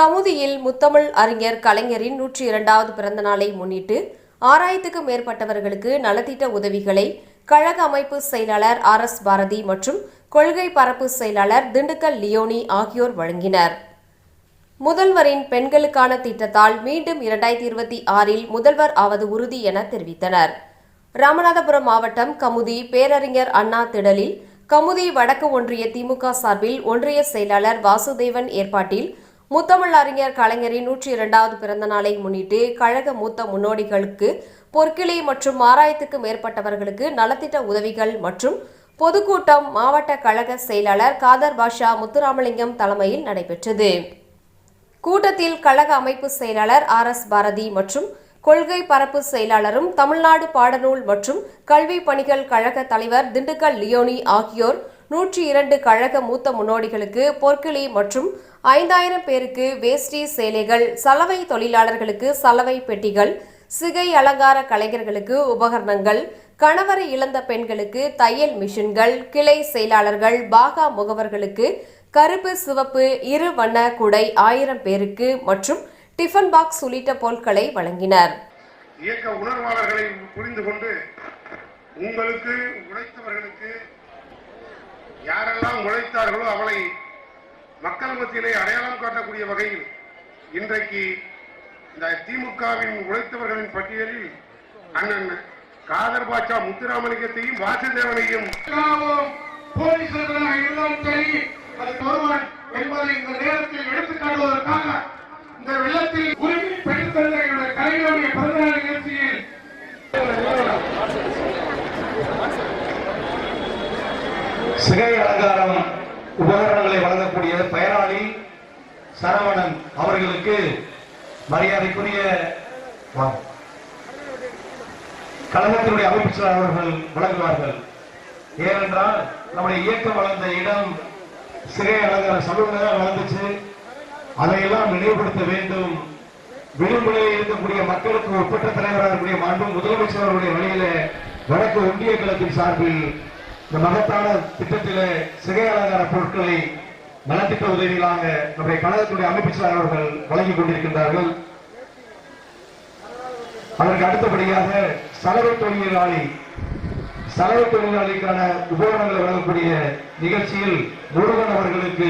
கமுதியில் முத்தமிழ் அறிஞர் கலைஞரின் நூற்றி இரண்டாவது பிறந்த நாளை முன்னிட்டு ஆறாயிரத்துக்கும் மேற்பட்டவர்களுக்கு நலத்திட்ட உதவிகளை கழக அமைப்பு செயலாளர் ஆர் எஸ் பாரதி மற்றும் கொள்கை பரப்பு செயலாளர் திண்டுக்கல் லியோனி ஆகியோர் வழங்கினர். முதல்வரின் பெண்களுக்கான திட்டத்தால் மீண்டும் இரண்டாயிரத்தி இருபத்தி ஆறில் முதல்வர் ஆவது உறுதி என தெரிவித்தனர். ராமநாதபுரம் மாவட்டம் கமுதி பேரறிஞர் அண்ணா திடலில் கமுதி வடக்கு ஒன்றிய திமுக சார்பில் ஒன்றிய செயலாளர் வாசுதேவன் ஏற்பாட்டில் முத்தமிழ் அறிஞர் கலைஞரின் நூற்றி இரண்டாவது பிறந்த நாளை முன்னிட்டு கழக மூத்த முன்னோடிகளுக்கு பொற்கிளி மற்றும் ஆறாயிரத்துக்கு மேற்பட்டவர்களுக்கு நலத்திட்ட உதவிகள் மற்றும் பொதுக்கூட்டம் மாவட்ட கழக செயலாளர் காதர் பாஷா முத்துராமலிங்கம் தலைமையில் நடைபெற்றது. கூட்டத்தில் கழக அமைப்பு செயலாளர் ஆர் எஸ் பாரதி மற்றும் கொள்கை பரப்பு செயலாளரும் தமிழ்நாடு பாடநூல் மற்றும் கல்வி பணிகள் கழக தலைவர் திண்டுக்கல் லியோனி ஆகியோர் நூற்றி இரண்டு கழக மூத்த முன்னோடிகளுக்கு பொற்கிளி மற்றும் ஐந்தாயிரம் பேருக்கு வேஷ்டி சேலைகள் சலவை தொழிலாளர்களுக்கு சலவை பெட்டிகள் சிகை அலங்கார கலைஞர்களுக்கு உபகரணங்கள் கணவரை இழந்த பெண்களுக்கு தையல் மிஷின்கள் கிளை செயலாளர்கள் பாகா முகவர்களுக்கு கருப்பு சிவப்பு இரு வண்ண குடை ஆயிரம் பேருக்கு மற்றும் டிஃபன் பாக்ஸ் உள்ளிட்ட பொருட்களை வழங்கினர். இயக்க உணர்வாளர்களை புரிந்து கொண்டு உங்களுக்கு உழைத்தவர்களுக்கு யாரெல்லாம் உழைத்தார்களோ அவளை மக்கள் மத்தியிலே அடையாளம் காட்டக்கூடிய வகையில் இன்றைக்கு இந்த திமுகவின் உழைத்தவர்களின் பட்டியலில் அண்ணன் காதர் பாட்சா முத்துராமலிங்கத்தையும் வாசுதேவனையும் போலீசார்களாக இருந்தாலும் சரி அது ஒருவன் என்பதை இந்த நேரத்தில் எடுத்துக் காட்டுவதற்காக இந்த வெள்ளத்தில் உரிமை பெற்றுத் தந்த என்னுடைய கலைஞருடைய பிறந்தநாள் நிகழ்ச்சியில் சிகை அலங்காரம் உபகரணங்களை வழங்கக்கூடிய பயனாளி சரவணன் அவர்களுக்கு மரியாதைக்குரிய கழகத்தினுடைய அமைப்பு அவர்கள் வழங்குவார்கள் ஏனென்றால் நம்முடைய இயக்கம் வளர்ந்த இடம் சிறை அலங்கார சமூகம் வளர்ந்துச்சு. அதையெல்லாம் நினைவுபடுத்த வேண்டும். விடுமுறையில் இருக்கக்கூடிய மக்களுக்கு ஒப்பற்ற தலைவராக இருக்கக்கூடிய மாண்பு முதலமைச்சர் அவருடைய வழியில வடக்கு ஒன்றிய கழகத்தின் சார்பில் இந்த மகத்தான திட்டத்திலே சிறை அலங்கார பொருட்களை நலத்திட்ட உதவிகளாக நம்முடைய கழகத்துடைய அமைப்பு அவர்கள் வழங்கிக் கொண்டிருக்கின்றார்கள். அதற்கு அடுத்தபடியாக சலவை தொழிலாளி சலவை தொழிலாளிக்கான உபகரணங்களை வழங்கக்கூடிய நிகழ்ச்சியில் முருகன் அவர்களுக்கு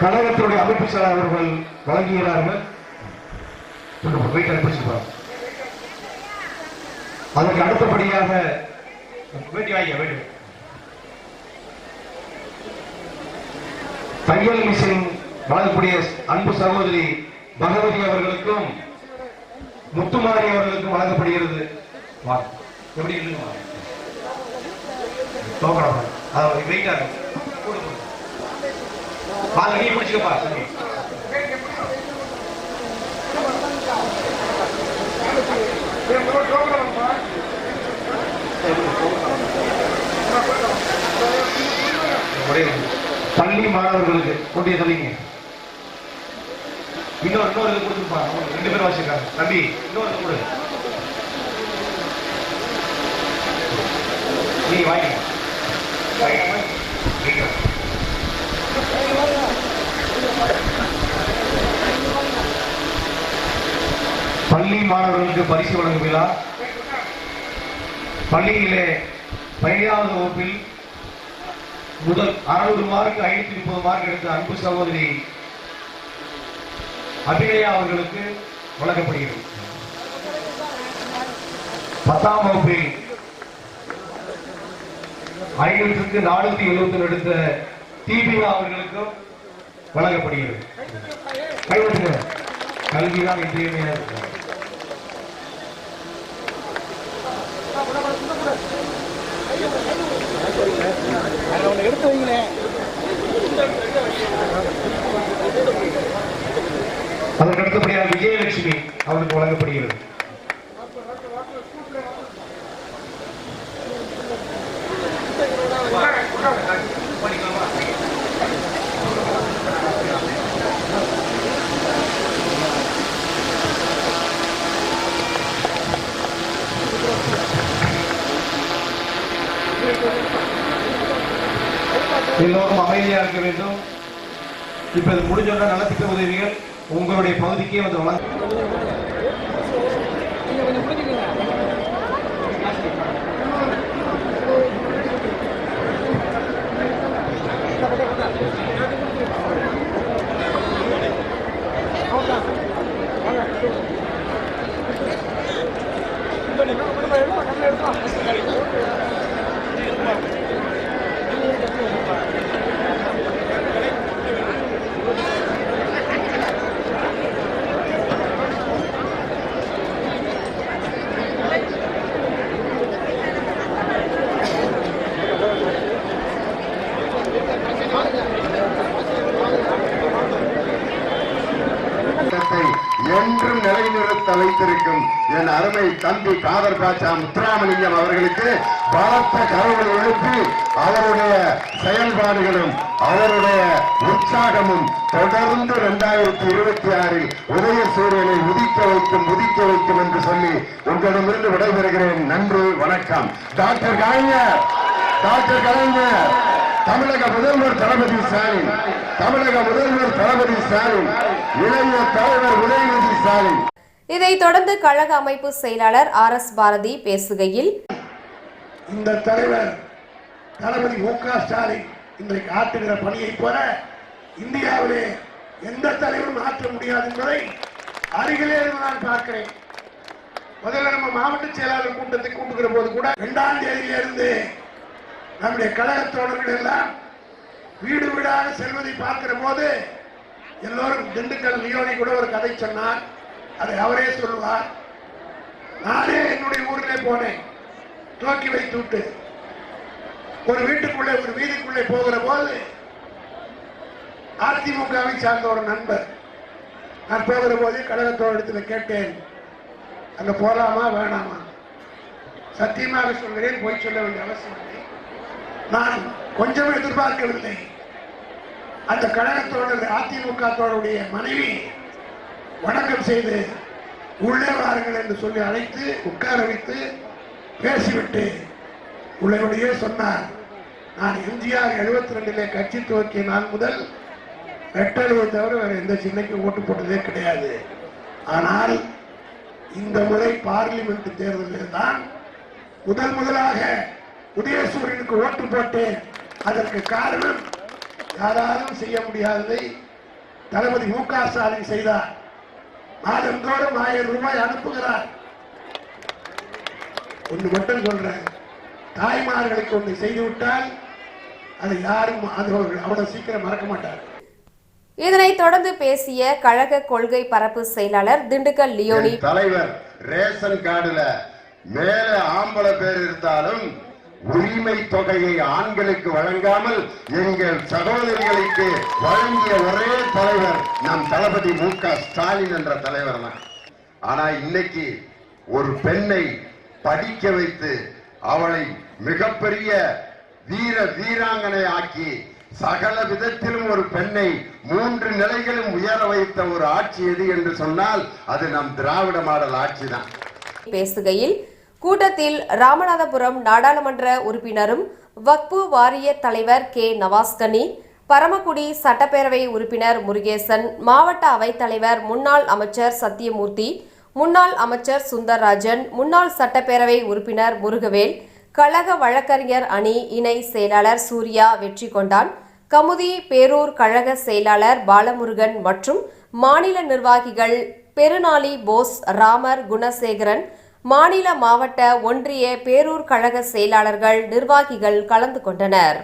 கழகத்துடைய அமைப்பு அவர்கள் வழங்குகிறார்கள். அதற்கு அடுத்தபடியாக வேண்டி வாங்க தையல் மிஷின் வழங்கக்கூடிய அன்பு சகோதரி பகவதி அவர்களுக்கும் முத்துமாரி அவர்களுக்கும் வழங்கப்படுகிறது. எப்படி இருக்குங்க பள்ளி மாணவர்களுக்கு கொண்டு சொல்லிங்க இன்னொரு இன்னொரு கொடுத்துருப்பா ரெண்டு பேரும் வச்சிருக்காங்க. தம்பி இன்னொரு கொடு. நீ வாங்கி. பள்ளி மாணவர்களுக்கு பரிசு வழங்கும் விழா. பள்ளியிலே பதினைந்தாவது வகுப்பில் முதல் அறுபது மார்க் ஐநூத்தி முப்பது மார்க் எடுத்த அன்பு சகோதரி அபிநயா அவர்களுக்கு வழங்கப்படுகிறது. பத்தாம் வகுப்பில் ஐநூற்றுக்கு நானூத்தி எழுபத்தி எடுத்த தீபிகா அவர்களுக்கும் வழங்கப்படுகிறது. கைவிடுங்க கல்விதான் அதை எடுத்து வைங்களேன் அதற்கு அடுத்தபடியாக விஜயலட்சுமி அவருக்கு வழங்கப்படுகிறது Thank you. எல்லோரும் அமைதியாக இருக்க வேண்டும். இப்ப இது முடிஞ்சோன்னா நலத்திட்ட உதவிகள் உங்களுடைய பகுதிக்கே வந்து வழங்க தலைத்திருக்கும் என் அருமை தம்பி காதர் பாட்சா முத்துராமலிங்கம் அவர்களுக்கு பலத்த கரவுகள் எழுப்பி அவருடைய செயல்பாடுகளும் அவருடைய உற்சாகமும் தொடர்ந்து இரண்டாயிரத்தி இருபத்தி ஆறில் உதய சூரியனை உதிக்க வைக்கும் உதிக்க வைக்கும் என்று சொல்லி உங்களிடமிருந்து விடைபெறுகிறேன். நன்றி வணக்கம். டாக்டர் கலைஞர் டாக்டர் கலைஞர் தமிழக முதல்வர் தளபதி ஸ்டாலின் தமிழக முதல்வர் தளபதி ஸ்டாலின் இளைய தலைவர் உதயநிதி ஸ்டாலின். இதைத் தொடர்ந்து கழக அமைப்பு செயலாளர் ஆர் எஸ் பாரதி பேசுகையில் இந்த தலைவர் தளபதி மு க ஸ்டாலின் இன்றைக்கு ஆற்றுகிற பணியைப் போல இந்தியாவிலே எந்த தலைவரும் ஆற்ற முடியாது என்பதை அருகிலே இருந்து நான் பார்க்கிறேன். முதல்ல நம்ம மாவட்ட செயலாளர் கூட்டத்தை கூட்டுகிற போது கூட இரண்டாம் தேதியிலிருந்து நம்முடைய கழக தோழர்கள் எல்லாம் வீடு வீடாக செல்வதை பார்க்கிற போது எல்லோரும் திண்டுக்கல் லியோனி கூட ஒரு கதை சொன்னார். அதை அவரே சொல்லுவார். நானே என்னுடைய ஊரிலே போனேன். துவக்கி வைத்து விட்டு. ஒரு வீட்டுக்குள்ளே ஒரு வீதிக்குள்ளே போகிற போது அதிமுகவை சார்ந்த ஒரு நண்பர் நான் போகிற போது கழகத்தோடத்தில் கேட்டேன் அங்க போகலாமா வேணாமா? சத்தியமாக சொல்கிறேன் போய் சொல்ல வேண்டிய அவசியம் இல்லை. நான் கொஞ்சம் எதிர்பார்க்கவில்லை. அந்த கழகத்தோட அதிமுக மனைவி வணக்கம் செய்து உள்ளே வாருங்கள் என்று சொல்லி அழைத்து உட்கார வைத்து பேசிவிட்டு உள்ளபடியே சொன்னார். நான் எம்ஜிஆர் எழுபத்தி ரெண்டிலே கட்சி துவக்கிய நாள் முதல் ரெட்டலுவை தவிர வேற எந்த சின்னைக்கும் ஓட்டு போட்டதே கிடையாது. ஆனால் இந்த முறை பார்லிமெண்ட் தேர்தலில் தான் முதல் முதலாக உதயசூரியனுக்கு ஓட்டு போட்டேன். அதற்கு காரணம் யாராலும் செய்ய முடியாததை தளபதி மு க ஸ்டாலின் செய்தார். மாதந்தோறும் ஆயிரம் ரூபாய் அனுப்புகிறார். ஒன்று மட்டும் சொல்றேன். தாய்மார்களுக்கு ஒன்று செய்துவிட்டால் அதை யாரும் அது அவ்வளவு சீக்கிரம் மறக்க மாட்டார் இதனைத் தொடர்ந்து பேசிய கழக கொள்கை பரப்பு செயலாளர் திண்டுக்கல் லியோனி தலைவர் ரேஷன் கார்டுல மேல ஆம்பளை பேர் இருந்தாலும் உரிமை தொகையை ஆண்களுக்கு வழங்காமல் எங்கள் சகோதரிகளுக்கு வழங்கிய ஒரே தலைவர் நம் தளபதி மு ஸ்டாலின் என்ற தலைவர் தான். ஆனா இன்னைக்கு ஒரு பெண்ணை படிக்க வைத்து அவளை மிகப்பெரிய வீர வீராங்கனை ஆக்கி சகல விதத்திலும் ஒரு பெண்ணை மூன்று நிலைகளும் உயர வைத்த ஒரு ஆட்சி எது என்று சொன்னால் அது நம் திராவிட மாடல் ஆட்சி தான். பேசுகையில் கூட்டத்தில் ராமநாதபுரம் நாடாளுமன்ற உறுப்பினரும் வக்பு வாரிய தலைவர் கே நவாஸ்கனி பரமக்குடி சட்டப்பேரவை உறுப்பினர் முருகேசன் மாவட்ட அவைத்தலைவர் முன்னாள் அமைச்சர் சத்தியமூர்த்தி முன்னாள் அமைச்சர் சுந்தர்ராஜன் முன்னாள் சட்டப்பேரவை உறுப்பினர் முருகவேல் கழக வழக்கறிஞர் அணி இணை செயலாளர் சூர்யா வெற்றி கொண்டான் கமுதி பேரூர் கழக செயலாளர் பாலமுருகன் மற்றும் மாநில நிர்வாகிகள் பெருநாளி போஸ் ராமர் குணசேகரன் மாநில மாவட்ட ஒன்றிய பேரூர் கழக செயலாளர்கள் நிர்வாகிகள் கலந்து கொண்டனர்.